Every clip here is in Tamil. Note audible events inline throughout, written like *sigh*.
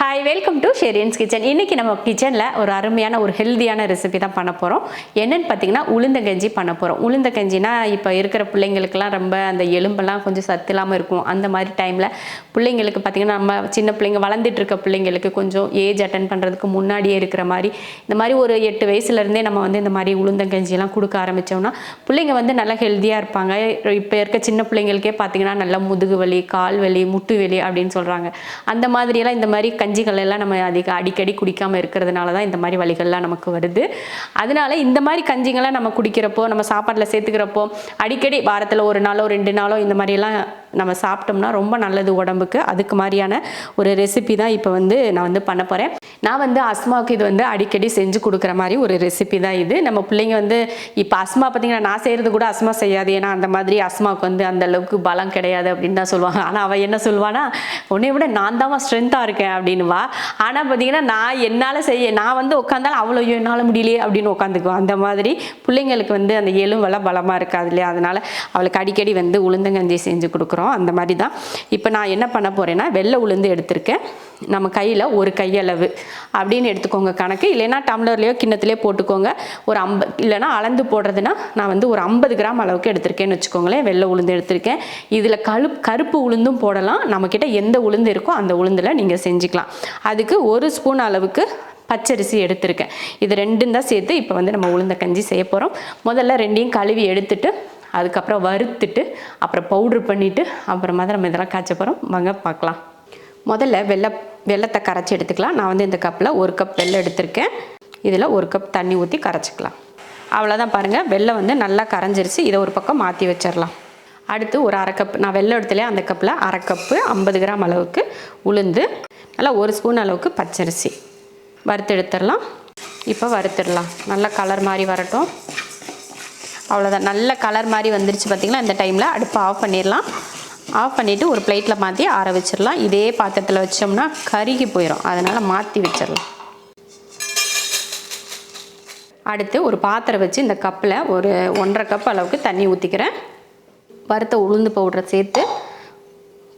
Hi welcome to Sherin's kitchen இன்றைக்கி நம்ம கிச்சனில் ஒரு அருமையான ஒரு ஹெல்தியான ரெசிபி தான் பண்ண போகிறோம் என்னென்னு பார்த்தீங்கன்னா உளுந்தங்கஞ்சி பண்ண போகிறோம் உளுந்தங்கஞ்சினா இப்போ இருக்கிற பிள்ளைங்களுக்கெல்லாம் ரொம்ப அந்த எலும்பெல்லாம் கொஞ்சம் சத்து இல்லாமல் இருக்கும். அந்த மாதிரி டைமில் பிள்ளைங்களுக்கு பார்த்திங்கன்னா நம்ம சின்ன பிள்ளைங்க வளர்ந்துட்டு இருக்க பிள்ளைங்களுக்கு கொஞ்சம் ஏஜ் அட்டன் பண்ணுறதுக்கு முன்னாடியே இருக்கிற மாதிரி இந்த மாதிரி ஒரு எட்டு வயசுலேருந்தே நம்ம வந்து இந்த மாதிரி உளுந்தங்கஞ்சிலாம் கொடுக்க ஆரம்பித்தோம்னா பிள்ளைங்க வந்து நல்லா ஹெல்த்தியாக இருப்பாங்க. இப்போ இருக்க சின்ன பிள்ளைங்களுக்கே பார்த்தீங்கன்னா நல்லா முதுகு வலி கால் வலி முட்டு வலி அப்படின்னு சொல்கிறாங்க அந்த மாதிரியெல்லாம் இந்த மாதிரி கஞ்சிகள் எல்லாம் நம்ம அதிக அடிக்கடி குடிக்காமல் இருக்கிறதுனால தான் இந்த மாதிரி வலிகள்லாம் நமக்கு வருது. அதனால இந்த மாதிரி கஞ்சிங்கெல்லாம் நம்ம குடிக்கிறப்போ நம்ம சாப்பாட்டில் சேர்த்துக்கிறப்போ அடிக்கடி வாரத்தில் ஒரு நாளோ ரெண்டு நாளோ இந்த மாதிரியெல்லாம் நம்ம சாப்பிட்டோம்னா ரொம்ப நல்லது உடம்புக்கு. அதுக்கு மாதிரியான ஒரு ரெசிபி தான் இப்போ வந்து நான் வந்து பண்ண போகிறேன் நான் வந்து அஸ்மாவுக்கு இது வந்து அடிக்கடி செஞ்சு கொடுக்குற மாதிரி ஒரு ரெசிபி தான் இது. நம்ம பிள்ளைங்க வந்து இப்போ அஸ்மா பார்த்தீங்கன்னா நான் செய்கிறது கூட அஸ்மா செய்யாது. ஏன்னா அந்த மாதிரி அஸ்மாவுக்கு வந்து அந்த அளவுக்கு பலம் கிடையாது அப்படின்னு தான் சொல்லுவாங்க. ஆனால் அவள் என்ன சொல்லுவானா உன்னை விட நான் தான் ஸ்ட்ரென்த்தாக இருக்கேன் அப்படின்னுவா ஆனால் பார்த்தீங்கன்னா நான் என்னால் செய்ய நான் வந்து உட்காந்தாலும் அவ்வளோ என்னால் முடியலையே அப்படின்னு உட்காந்துக்குவோம் அந்த மாதிரி பிள்ளைங்களுக்கு வந்து அந்த எலும்பெல்லாம் பலமாக இருக்காது இல்லையா? அதனால் அவளுக்கு அடிக்கடி வந்து உளுந்தங்கஞ்சி செஞ்சு கொடுக்குறோம். அந்த மாதிரி தான் இப்போ நான் என்ன பண்ண போகிறேன்னா வெள்ளை உளுந்து எடுத்திருக்கேன். நம்ம கையில் ஒரு கையளவு. அப்படின்னு எடுத்துக்கோங்க கணக்கு. இல்லைன்னா டம்ளர்லேயோ கிண்ணத்துலேயோ போட்டுக்கோங்க. ஒரு ஐம்ப இல்லைன்னா அளந்து போடுறதுன்னா நான் வந்து ஒரு ஐம்பது கிராம் அளவுக்கு எடுத்திருக்கேன்னு வச்சுக்கோங்களேன். வெள்ளை உளுந்து எடுத்திருக்கேன். இதில் கழு கருப்பு உளுந்தும் போடலாம். நம்மக்கிட்ட எந்த உளுந்து இருக்கோ அந்த உளுந்தில் நீங்கள் செஞ்சுக்கலாம். அதுக்கு ஒரு ஸ்பூன் அளவுக்கு பச்சரிசி எடுத்திருக்கேன். இது ரெண்டும் தான் சேர்த்து இப்போ வந்து நம்ம உளுந்த கஞ்சி செய்ய போகிறோம் முதல்ல ரெண்டையும் கழுவி எடுத்துட்டு அதுக்கப்புறம் வறுத்துட்டு அப்புறம் பவுட்ரு பண்ணிவிட்டு அப்புறமா தான் நம்ம இதெல்லாம் காய்ச்ச போகிறோம் வாங்க பார்க்கலாம். முதல்ல வெள்ளை வெள்ளத்தை கரைச்சி எடுத்துக்கலாம். நான் வந்து இந்த கப்பில் ஒரு கப் வெள்ளம் எடுத்திருக்கேன். இதில் ஒரு கப் தண்ணி ஊற்றி கரைச்சிக்கலாம். அவ்வளோதான் பாருங்கள் வெள்ளம் வந்து நல்லா கரைஞ்சிருச்சு. இதை ஒரு பக்கம் மாற்றி வச்சிடலாம். அடுத்து ஒரு அரை கப் நான் வெள்ளம் எடுத்துலே அந்த கப்பில் அரை கப்பு ஐம்பது கிராம் அளவுக்கு உளுந்து நல்லா ஒரு ஸ்பூன் அளவுக்கு பச்சரிசி. வறுத்து எடுத்துடலாம். இப்போ வறுத்துடலாம். நல்லா கலர் மாதிரி வரட்டும். அவ்வளோதான் நல்ல கலர் மாதிரி வந்துருச்சு பார்த்திங்களா இந்த டைமில் அடுப்பை ஆஃப் பண்ணிடலாம். ஆஃப் பண்ணிவிட்டு ஒரு பிளேட்டில் மாற்றி ஆற வச்சிடலாம். இதே பாத்திரத்தில் வச்சோம்னா கருகி போயிடும் அதனால் மாற்றி வச்சிடலாம். அடுத்து ஒரு பாத்திரம் வச்சு இந்த கப்பில் ஒரு ஒன்றரை கப் அளவுக்கு தண்ணி ஊற்றிக்கிறேன் வறுத்த உளுந்து பவுடரை சேர்த்து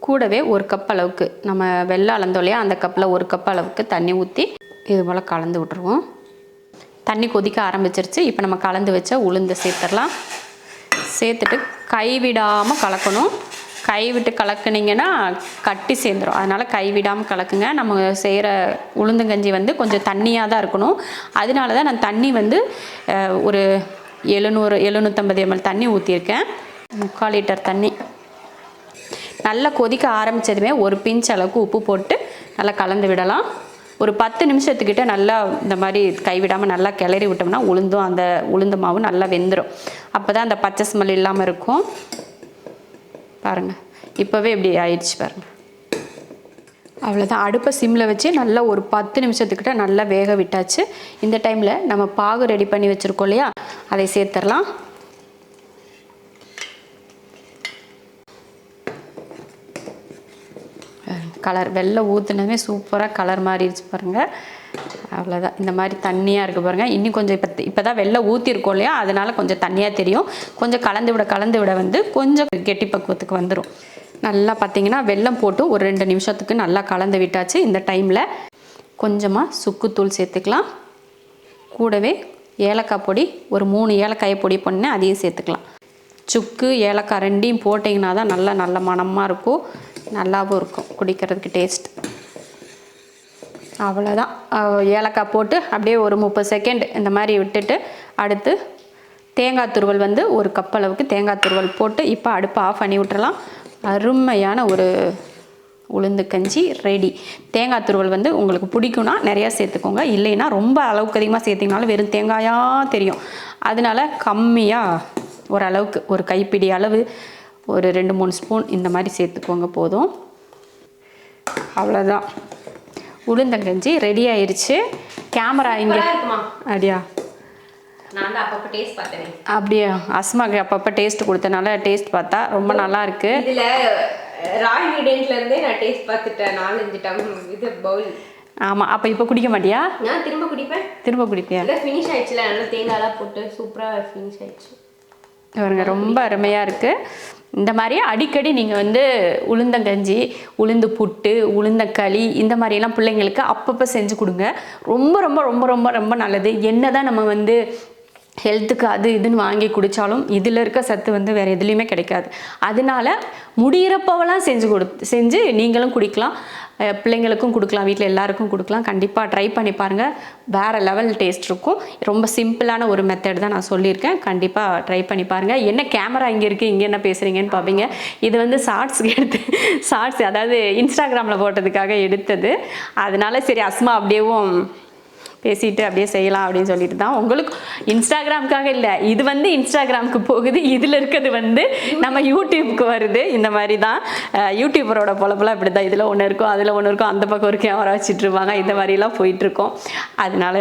கூடவே ஒரு கப் அளவுக்கு நம்ம வெள்ளை அளந்தோம் இல்லையா? அந்த கப்பில் ஒரு கப் அளவுக்கு தண்ணி ஊற்றி இது போல் கலந்து விட்ருவோம் தண்ணி கொதிக்க ஆரம்பிச்சிருச்சு. இப்போ நம்ம கலந்து வச்ச உளுந்து சேர்த்துடலாம். சேர்த்துட்டு கைவிடாமல் கலக்கணும். கைவிட்டு கலக்குனீங்கன்னா கட்டி சேர்ந்துடும் அதனால் கைவிடாமல் கலக்குங்க. நம்ம செய்கிற உளுந்தங்கஞ்சி வந்து கொஞ்சம் தண்ணியாக தான் இருக்கணும். அதனால தான் நான் தண்ணி வந்து ஒரு எழுநூறு எழுநூற்றம்பது எம்எல் தண்ணி ஊற்றிருக்கேன் முக்கால் லிட்டர் தண்ணி. நல்லா கொதிக்க ஆரம்பித்ததுமே ஒரு பிஞ்ச் அளவுக்கு உப்பு போட்டு நல்லா கலந்து விடலாம். ஒரு பத்து நிமிஷத்துக்கிட்ட நல்லா இந்த மாதிரி கைவிடாமல் நல்லா கிளறி விட்டோம்னா உளுந்தும் அந்த உளுந்து மாவு நல்லா வெந்துடும் அப்போ தான் அந்த பச்சை ஸ்மெல் இல்லாமல் இருக்கும். பாருங்கள் இப்போவே இப்படி ஆயிடுச்சு பாருங்கள் அவ்வளோதான் அடுப்பை சிம்மில் வச்சு நல்லா ஒரு பத்து நிமிஷத்துக்கிட்ட நல்லா வேக விட்டாச்சு. இந்த டைமில் நம்ம பாகு ரெடி பண்ணி வச்சுருக்கோம் இல்லையா? அதை சேர்த்துடலாம். கலர் வெள்ளை ஊற்றுனதுமே சூப்பராக கலர் மாறிடுச்சு பாருங்கள் அவ்வளோதான் இந்த மாதிரி தண்ணியாக இருக்குது பாருங்கள் இன்னும் கொஞ்சம் இப்போ இப்போ தான் வெள்ளை ஊற்றிருக்கோம் இல்லையா? அதனால் கொஞ்சம் தண்ணியாக தெரியும். கொஞ்சம் கலந்து விட கலந்து விட வந்து கொஞ்சம் கெட்டி பக்குவத்துக்கு வந்துடும் நல்லா பார்த்தீங்கன்னா வெல்லம் போட்டு ஒரு ரெண்டு நிமிஷத்துக்கு நல்லா கலந்து விட்டாச்சு. இந்த டைமில் கொஞ்சமாக சுக்குத்தூள் சேர்த்துக்கலாம். கூடவே ஏலக்காய் பொடி ஒரு மூணு ஏலக்காயை பொடி பண்ணேன் அதையும் சேர்த்துக்கலாம். சுக்கு ஏலக்காய் ரெண்டையும் போட்டிங்கன்னா தான் நல்லா நல்ல மணமாக இருக்கும். நல்லாவும் இருக்கும் குடிக்கிறதுக்கு டேஸ்ட். அவ்வளோதான் ஏலக்காய் போட்டு அப்படியே ஒரு முப்பது செகண்ட் இந்த மாதிரி விட்டுட்டு அடுத்து தேங்காய் துருவல் வந்து ஒரு கப் அளவுக்கு தேங்காய் துருவல் போட்டு இப்போ அடுப்பை ஆஃப் பண்ணி விட்டுறலாம். அருமையான ஒரு உளுந்து கஞ்சி ரெடி தேங்காய் துருவல் வந்து உங்களுக்கு பிடிக்கும்னா நிறையா சேர்த்துக்கோங்க. இல்லைன்னா ரொம்ப அளவுக்கு அதிகமாக சேர்த்திங்கனாலும் வெறும் தேங்காயாக தெரியும். அதனால கம்மியாக ஓரளவுக்கு ஒரு கைப்பிடி அளவு ஒரு ரெண்டு மூணு ஸ்பூன் இந்த மாதிரி சேர்த்துக்கோங்க போதும். அவ்வளோதான் உளுந்தங்கஞ்சி ரெடி ஆயிருச்சு. கேமரா இங்கே அப்படியா நான் தான் அப்பப்போ டேஸ்ட் பார்த்தேன். அப்படியே? அஸ்மாக்கு அப்பப்போ டேஸ்ட் கொடுத்தனால டேஸ்ட் பார்த்தா ரொம்ப நல்லா இருக்கு. இதுல ரா இன்கிரியன்ட்ல இருந்தே நான் டேஸ்ட் பார்த்துட்டேன். நாலஞ்சு டம் இது பவுல் ஆமாம் அப்போ இப்போ குடிக்க மாட்டியா? நான் திரும்ப குடிப்பேன். திரும்ப குடிப்பியா? இல்லை ஃபினிஷ் ஆயிடுச்சுல. நல்லா தேங்காய்லாம் போட்டு சூப்பரா ஃபினிஷ் ஆயிடுச்சு. பாருங்க ரொம்ப அருமையாக இருக்குது இந்த மாதிரி அடிக்கடி நீங்கள் வந்து உளுந்தங்கஞ்சி உளுந்து புட்டு உளுந்தக்களி இந்த மாதிரியெல்லாம் பிள்ளைங்களுக்கு அப்பப்போ செஞ்சு கொடுங்க. ரொம்ப ரொம்ப ரொம்ப ரொம்ப ரொம்ப நல்லது. என்ன தான் நம்ம வந்து ஹெல்த்துக்கு அது இதுன்னு வாங்கி குடித்தாலும் இதில் இருக்க சத்து வந்து வேறு எதுலேயுமே கிடைக்காது. அதனால முடிகிறப்பவெல்லாம் செஞ்சு கொடு செஞ்சு நீங்களும் குடிக்கலாம். பிள்ளைங்களுக்கும் கொடுக்கலாம் வீட்டில் எல்லாருக்கும் கொடுக்கலாம். கண்டிப்பாக ட்ரை பண்ணி பாருங்கள் வேறு லெவல் டேஸ்ட் இருக்கும். ரொம்ப சிம்பிளான ஒரு மெத்தட் தான் நான் சொல்லியிருக்கேன். கண்டிப்பாக ட்ரை பண்ணி பாருங்கள் என்ன கேமரா இங்கே இருக்குது இங்கே என்ன பேசுகிறீங்கன்னு பார்ப்பீங்க இது வந்து ஷார்ட்ஸ்க்கு எடுத்து ஷார்ட்ஸ் அதாவது இன்ஸ்டாகிராமில் போட்டதுக்காக எடுத்தது. அதனால சரி அஸ்மா அப்படியேவும் பேசிட்டு அப்படியே செய்யலாம் அப்படின்னு சொல்லிட்டு தான் உங்களுக்கு இன்ஸ்டாகிராமுக்காக இல்லை. இது வந்து இன்ஸ்டாகிராமுக்கு போகுது. இதில் இருக்கிறது வந்து நம்ம யூடியூப்க்கு வருது. இந்த மாதிரி தான். யூடியூபரோட பொழப்பெல்லாம் இப்படி தான் இதில் ஒன்று இருக்கும் அதில் ஒன்று இருக்கும் அந்த பக்கம் ஒரு கேமரா வச்சுட்டு இருப்பாங்க. இந்த மாதிரிலாம் போயிட்டுருக்கோம் அதனால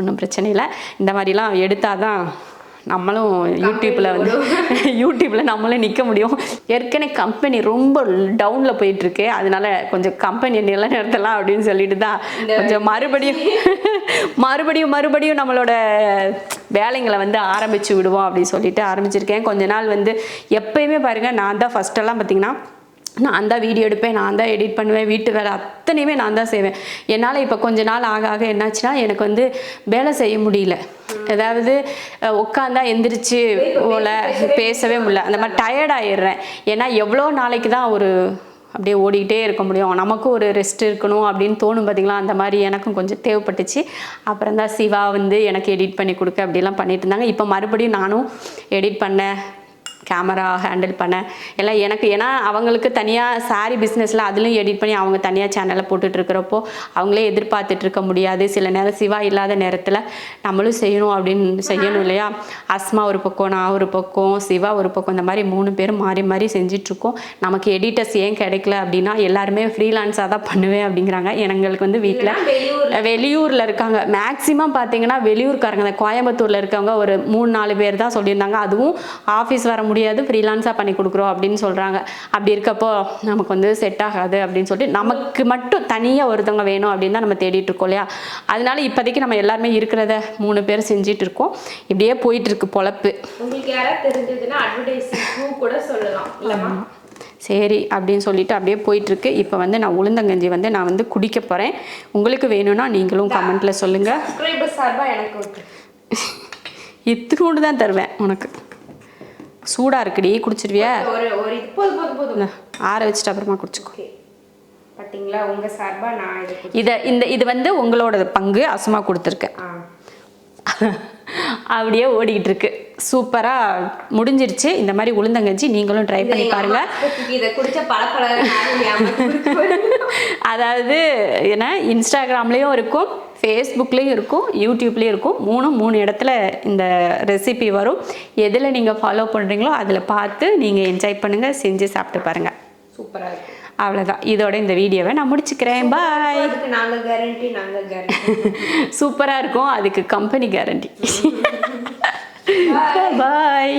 ஒன்றும் பிரச்சனை இல்லை. இந்த மாதிரிலாம் எடுத்தால் தான் நம்மளும் யூடியூப்பில் வந்து யூடியூப்பில் நம்மளும் நிற்க முடியும். ஏற்கனவே கம்பெனி ரொம்ப டவுனில் போயிட்டுருக்கு. அதனால கொஞ்சம் கம்பெனி நிலநிறுத்தலாம் அப்படின்னு சொல்லிட்டு தான் கொஞ்சம் மறுபடியும் *laughs* மறுபடியும் மறுபடியும் நம்மளோட வேலைங்களை வந்து ஆரம்பிச்சு விடுவோம் அப்படின்னு சொல்லிட்டு ஆரம்பிச்சிருக்கேன். கொஞ்ச நாள் வந்து எப்பயுமே பாருங்கள் நான் தான் ஃபஸ்ட்டெல்லாம் பார்த்தீங்கன்னா நான் தான் வீடியோ எடுப்பேன் நான் தான் எடிட் பண்ணுவேன் வீட்டு வேலை அத்தனையுமே நான் தான் செய்வேன். என்னால் இப்போ கொஞ்ச நாள் ஆக ஆக என்னாச்சுன்னா எனக்கு வந்து வேலை செய்ய முடியல. அதாவது உட்காந்தா எந்திரிச்சு போல பேசவே முடியல. அந்த மாதிரி டயர்ட் ஆயிடுறேன். ஏன்னா எவ்வளோ நாளைக்கு தான் ஒரு அப்படியே ஓடிக்கிட்டே இருக்க முடியும். நமக்கும் ஒரு ரெஸ்ட் இருக்கணும் அப்படின்னு தோணும் பார்த்தீங்களா அந்த மாதிரி எனக்கும் கொஞ்சம் தேவைப்பட்டுச்சு. அப்புறம் தான் சிவா வந்து எனக்கு எடிட் பண்ணி கொடுக்க அப்படிலாம் பண்ணிட்டு இருந்தாங்க. இப்போ மறுபடியும் நானும் எடிட் பண்ணேன் கேமரா ஹேண்டில் பண்ண. எல்லாம் எனக்கு ஏன்னா அவங்களுக்கு தனியாக சாரி பிஸ்னஸில் அதுலேயும் எடிட் பண்ணி அவங்க தனியாக சேனலில் போட்டுட்டு இருக்கிறப்போ அவங்களே எதிர்பார்த்துட்டு இருக்க முடியாது. சில நேரம் சிவா இல்லாத நேரத்தில் நம்மளும் செய்யணும் அப்படின்னு செய்யணும் இல்லையா? அஸ்மா ஒரு பக்கம் நான் ஒரு பக்கம் சிவா ஒரு பக்கம் இந்த மாதிரி மூணு பேரும் மாறி மாறி செஞ்சிட்ருக்கோம் நமக்கு எடிட்டர்ஸ் ஏன் கிடைக்கல அப்படின்னா எல்லாருமே ஃப்ரீலான்ஸாக தான் பண்ணுவேன் அப்படிங்கிறாங்க. எங்களுக்கு வந்து வீட்டில் வெளியூர் வெளியூரில். இருக்காங்க. மேக்ஸிமம் பார்த்தீங்கன்னா வெளியூர்காரங்க கோயம்புத்தூரில் இருக்கவங்க ஒரு மூணு நாலு பேர் தான் சொல்லியிருந்தாங்க. அதுவும் ஆஃபீஸ் வர முடியாது ஃப்ரீலான்ஸாக பண்ணி கொடுக்குறோம் அப்படின்னு சொல்கிறாங்க அப்படி இருக்கப்போ நமக்கு வந்து செட் ஆகாது அப்படின்னு சொல்லிட்டு நமக்கு மட்டும் தனியாக ஒருத்தவங்க வேணும் அப்படின்னு தான் நம்ம தேடிட்டு இருக்கோம் இல்லையா? அதனால இப்போதைக்கு நம்ம எல்லாருமே இருக்கிறத மூணு பேர் செஞ்சிட்டு இருக்கோம். இப்படியே போயிட்டு இருக்கு பொழப்பு. உங்களுக்கு யாராவது தெரிஞ்சதுன்னா அட்வர்டைஸிங் கூட சொல்லலாம் இல்லைம்மா? சரி அப்படின்னு சொல்லிட்டு அப்படியே போயிட்டுருக்கு இப்போ வந்து நான் உளுந்தங்கஞ்சி வந்து நான் வந்து குடிக்க போகிறேன் உங்களுக்கு வேணும்னா நீங்களும் கமெண்ட்டில் சொல்லுங்கள் எனக்கு ஒரு இத்தினோண்டு தான் தருவேன் உனக்கு. சூடாக இருக்குடி குடிச்சிருவியா? ஆற வச்சுட்டு அப்புறமா குடிச்சுக்கோ. பார்த்தீங்களா உங்கள் சார்பாக நான் இது இந்த இது வந்து உங்களோட பங்கு அசுமா கொடுத்துருக்கேன் ஆ. *laughs* அப்படியே ஓடிக்கிட்டு இருக்கு. சூப்பராக முடிஞ்சிருச்சு. இந்த மாதிரி உளுந்தங்கஞ்சி நீங்களும் ட்ரை பண்ணி பாருங்க. இதை குடிச்ச *laughs* அதாவது ஏன்னா இன்ஸ்டாகிராம்லேயும் இருக்கும் ஃபேஸ்புக்லேயும் இருக்கும் யூடியூப்லேயும் இருக்கும். மூணும் மூணு இடத்துல இந்த ரெசிபி வரும். எதில் நீங்கள் ஃபாலோ பண்ணுறீங்களோ அதில் பார்த்து நீங்கள் என்ஜாய் பண்ணுங்கள் செஞ்சு சாப்பிட்டு பாருங்கள் சூப்பராக அவ்வளோதான் இதோட இந்த வீடியோவை நான் முடிச்சுக்கிறேன். பாய் நாங்கள் கேரண்டி நாங்கள் கேரண்டி சூப்பராக இருக்கும். அதுக்கு கம்பெனி *laughs* கேரண்டி பாய்